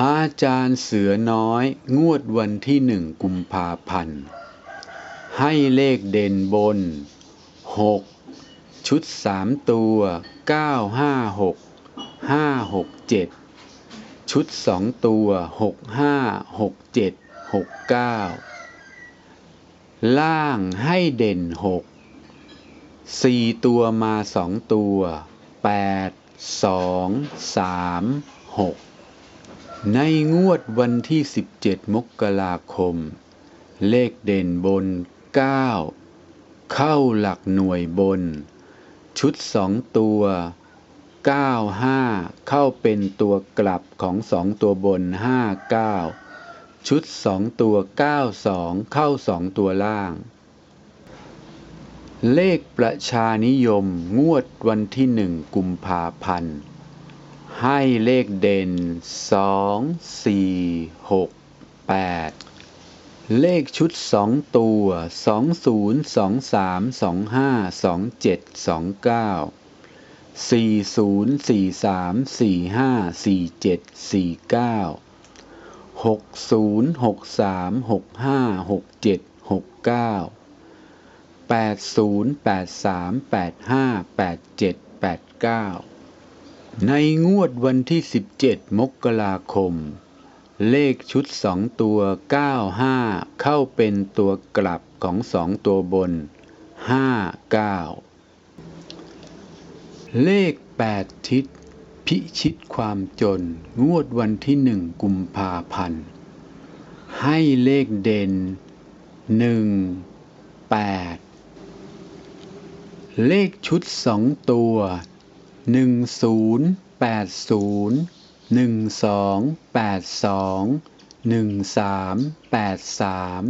อาจารย์เสือน้อยงวดวันที่หนึ่งกุมภาพันธ์ ให้เลขเด่นบน 6 ชุด 3 ตัว 956 567 ชุด 2 ตัว 65 67 69 ล่างให้เด่น 6 4 ตัวมา 2 ตัว 8 2 3 6 ในงวดวันที่ 17 มกราคม เลขเด่นบน 9 เข้าหลักหน่วยบน ชุด 2 ตัว 95 เข้าเป็นตัวกลับของ 2 ตัวบน 59 ชุด 2 ตัว 92 เข้า 2 ตัวล่าง เลขประชานิยมงวดวันที่ 1 กุมภาพันธ์ ให้เลขเด่น 2 4 6 8 เลขชุด 2 ตัว 20 23 25 27 29 40 43 45 47 49 60 63 65 67 69 80 83 85 87 89 ในงวดวันที่ 17 มกราคม เลขชุด 2 ตัว 95 เข้าเป็นตัวกลับของ 2 ตัวบน 59 เลข 8 ทิศ พิชิตความจน งวดวันที่ 1 กุมภาพันธ์ ให้เลขเด่น 1 8 เลขชุด 2 ตัว หนึ่งศูนย์แปดศูนย์หนึ่งสองแปดสองหนึ่งสามแปดสาม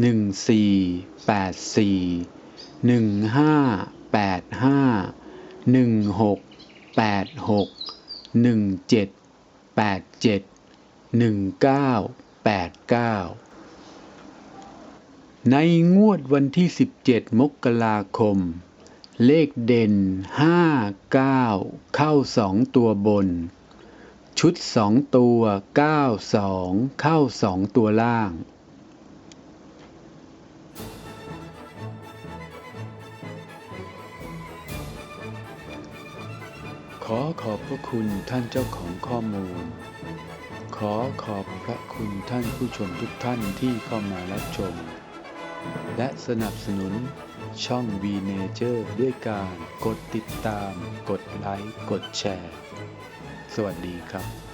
หนึ่งสี่แปดสี่หนึ่งห้าแปดห้าหนึ่งหกแปดหกหนึ่งเจ็ดแปดเจ็ดหนึ่งเก้าแปดเก้าในงวดวันที่17มกราคม เลขเด่น 5 9 เข้า2ตัวบน ชุด2ตัว 9 2 เข้า2ตัวล่าง ขอขอบพระคุณท่านเจ้าของข้อมูล ขอขอบพระคุณท่านผู้ชมทุกท่านที่เข้ามารับชม และสนับสนุน ช่อง V Nature ด้วยการกดติดตาม กดไลค์ กดแชร์ สวัสดีครับ